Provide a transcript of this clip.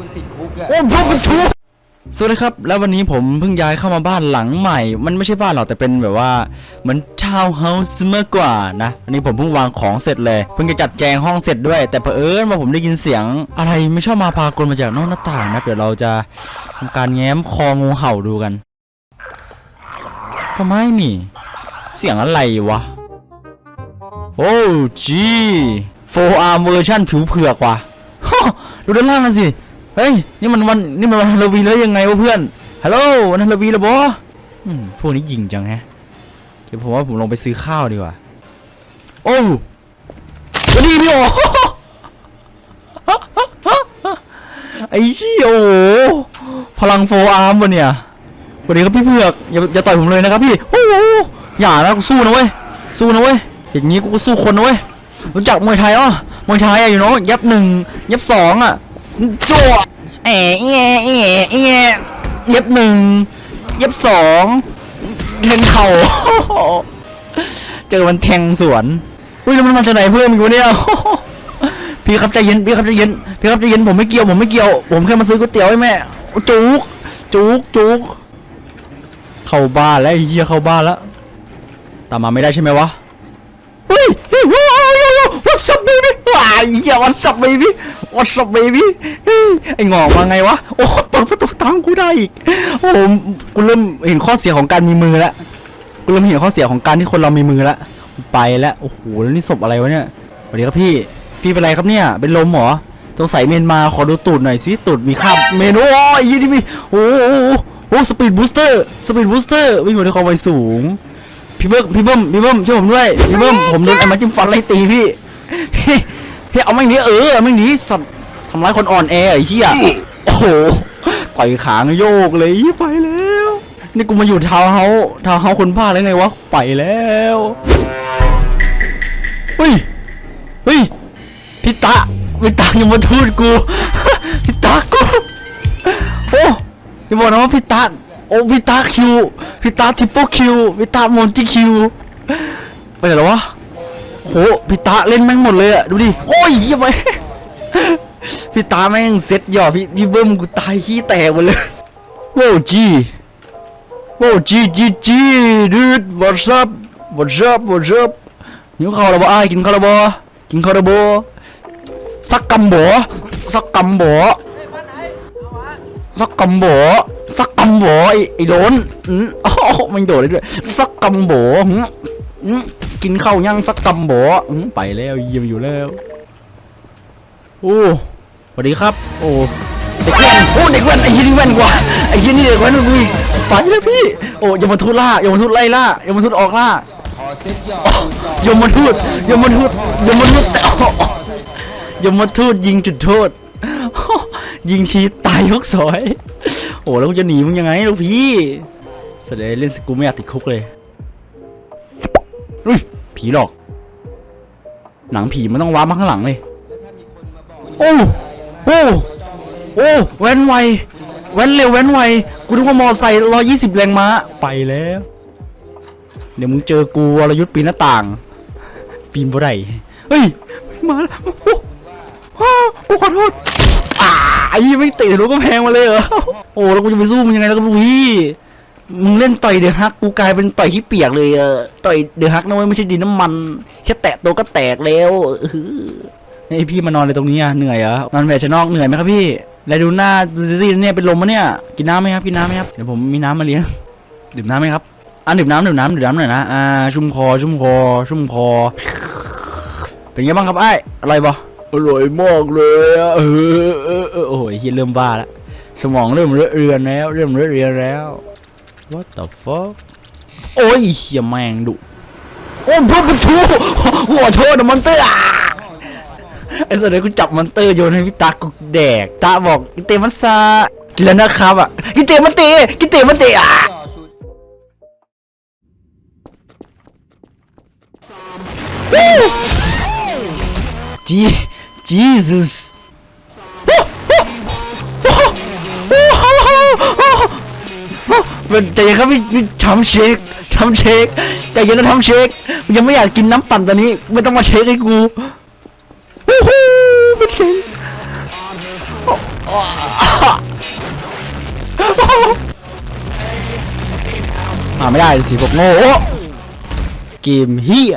คุณติดคุกอะโอ้พวกมันทุสวัสดีครับ แล้ววันนี้ผมเพิ่งย้ายเข้ามาบ้านหลังใหม่ มันไม่ใช่บ้านหรอกแต่เป็นแบบว่าเหมือนทาวน์เฮาส์เมื่อกว่านะอันนี้ผมเพิ่งวางของเสร็จเลย เพิ่งจะจัดแจงห้องเสร็จด้วย แต่เผอิญว่าผมได้ยินเสียงอะไรไม่ชอบมาพากลมาจากนอกหน้าต่างนะเดี๋ยวเราจะทำการแง้มคองูเห่าดูกัน ก็ไม่นี่เสียงอะไรวะ โอ้จีโฟอาร์มเวอร์ชันผิวเผือกว่ะ ดูด้านล่างกันสิ เฮ้ย นี่มันวัน นี่มันวันฮาโลวีนแล้วยังไงวะเพื่อน ฮัลโหลวันฮาโลวีนแล้วบอพวกนี้ยิงจังแฮะ เดี๋ยวผมว่าผมลงไปซื้อข้าวดีกว่า โอ้วันนี้พี่โอไอ้เหี้โอ้พลังโฟอาร์มวะเนี่ยวัสดีครับพี่เผือกอย่าอย่าต่อยผมเลยนะครับพี่โอ้โหอย่านะกูสู้นะเว้ย สู้นะเว้ย อย่างนี้กูก็สู้คนนะเว้ย รู้จักมวยไทยอะมวยไทยอะอยู่เนาะยับหนึ่งยับสองอะ จั่วแอะแอะแอะแอะยับหนึ่งยับสองแทงเข่าเจอมันแทงสวนอุ้ยแล้วมันมาจากไหนเพื่อนกูเนี่ยพี่ครับใจเย็นพี่ครับใจเย็นพี่ครับใจเย็นผมไม่เกี่ยวผมไม่เกี่ยว ผมแค่มาซื้อก๋วยเตี๋ยวให้แม่จุกจุกจุกเข้าบ้านแล้วไอ้เหี้ยเข้าบ้านแล้วตามมาไม่ได้ใช่ไหมวะ เฮ้ยเฮ้ย what's up baby ว้ายเหี้ย what's up baby what's up baby เฮ้ไอ้งอกมาไงวะโอ้เปิดประตูตามกูได้อีกโอ้กูเริ่มเห็นข้อเสียของการมีมือล้วกูเริ่มเห็นข้อเสียของการที่คนเรามีมือล้วกูไปแล้วโอ้โหแล้วนี่ศพอะไรวะเนี่ยสวัสดีครับพี่พี่เป็นไรครับเนี่ยเป็นลมเหรอสงสัยเมนมาขอดูตูดหน่อยสิตูดมีคราบเมนโอ้ยยี่นี่พี่โอ้โหโอ้โหสปีดบูสเตอร์สปีดบูสเตอร์วิ่งอยู่ในความไวสูงพี่เบิ้มพี่เบิ้มพี่เบิ้มช่วยผมด้วยพี่เบิ้มผมโดนอ้มาจิ้มฟันไล่ตีพี่พี่ พี่เอาไม่หนีเออเอาไม่หนีสัตว์ทำร้ายคนอ่อนแอไอ้เหี้ยโอ้โหต่อยขางโยกเลยไปแล้ว นี่กูมาอยู่ทาวน์เฮาส์ทาวน์เฮาส์คนบ้าแล้วไงวะไปแล้วเฮ้ยเฮ้ยพี่ตาพี่ตายังมาทูดกูพี่ตากูโอ้อย่าบอกนะว่าพี่ตาโอ้พี่ตาคิวพี่ตาทิปเปิลคิวพี่ตามอนติคิวไปไหนแล้ววะ โหพี่ตาเล่นแม่งหมดเลยอะดูดิ โอ้ยเหี้ยไปพี่ตาแม่งเซ็ตหย่อพี่พี่เบิ้มกูตายขี้แตกหมดเลยโว้จีโว้จีจีจีดูด what's up what's up what's up หิวข้าวแล้วบ่อ้ายกินข้าวแล้วบ่กินข้าวแล้วบ่สักกำบ่สักกำบ่สักกำบ่สักกำบ่ไอ้ไอ้โหลนอืมโอ้มันโดดได้ด้วยสักกำบ่หืมอืม กินข้าวยังสักกำบ่อืมไปแล้วเยี่ยมอยู่แล้วโอ้สวัสดีครับ โอ้เด็กแว่นโอ้เด็กแว่นไอ้ยี่นี่แว่นกว่าไอ้ยี่นี่เด็กแว่นกูอีกไปแล้วพี่ โอ้ยมทูตล่ายมทูตไล่ล่ายมทูตออกล่าขอเซ็ตยอกยมทูตยมทูตยมทูตแต่ยมทูตยิงจุดโทษ ยิงทีตายยกสอย โอ้แล้วกูจะหนีมึงยังไงลูกพี่แสดงเล่นสกูไม่อยากติดคุกเลย อุ้ยผีหลอก หนังผีมันต้องว้ามาข้างหลังเลย โอ้โอ้โอ้แว้นไวแว้นเร็วแว้นไวกูนึกว่ามอไซค์ร้อยี่สิบแรงม้าไปแล้ว เดี๋ยวมึงเจอกูวรยุทธ์ปีนหน้าต่าง ปีนบ่ได้เฮ้ยมาแล้วโอ้โอ้ขอโทษอ่าไอ้ไม่เตะทะลุกำแพงมาเลยเหรอโอ้แล้วกูจะไปสู้มึงยังไงแล้วก็พี่ มึงเล่นต่อยเดือดฮักกูกลายเป็นต่อยขี้เปียกเลยเออต่อยเดือดฮักนะเว้ยไม่ใช่ดินน้ำมันแค่แตะตัวก็แตกแล้วเออไอพี่มานอนเลยตรงนี้อะเหนื่อยเหรอนอนแบบชะนอกเหนื่อยไหมครับพี่แล้วดูหน้าดูซิเนี่ยเป็นลมมะเนี่ยกินน้ำไหมครับกินน้ำไหมครับเดี๋ยวผมมีน้ำมาเลี้ยงดื่มน้ำไหมครับอะดื่มน้ำดื่มน้ำดื่มน้ำหน่อยนะอ่าชุ่มคอชุ่มคอชุ่มคอ เป็นไงบ้างครับไอ้อะไรบ่อร่อยมากเลยอะเออเออเออโอ้ยเฮียเริ่มบ้าแล้วสมองเริ่มเรื่อเรือนแล้ว เริ่มเรื่อเรือนแล้ว what the fuck โอ้ยเฮียแมงดุ โอ้พระประตูหัวโทษนะมอนเตอร์ไอ้สัตว์เดี๋ยกูจับมอนเตอร์โยนให้พี่ตากูแดกตาบอกกิเตมันซากินแล้วนะครับอะกิเตมันเตกิเตมันเตอะต่อสุดจี Jesus มันใจเย็นครับพี่พี่ทำเชคทำเชคใจเย็นนะทำเชคยังไม่อยากกินน้ำปั่นตอนนี้ ไม่ต้องมาเชคให้กูโอ้โหมันเก่งโอ้มาไม่ได้สิผมโง่เกมเฮีย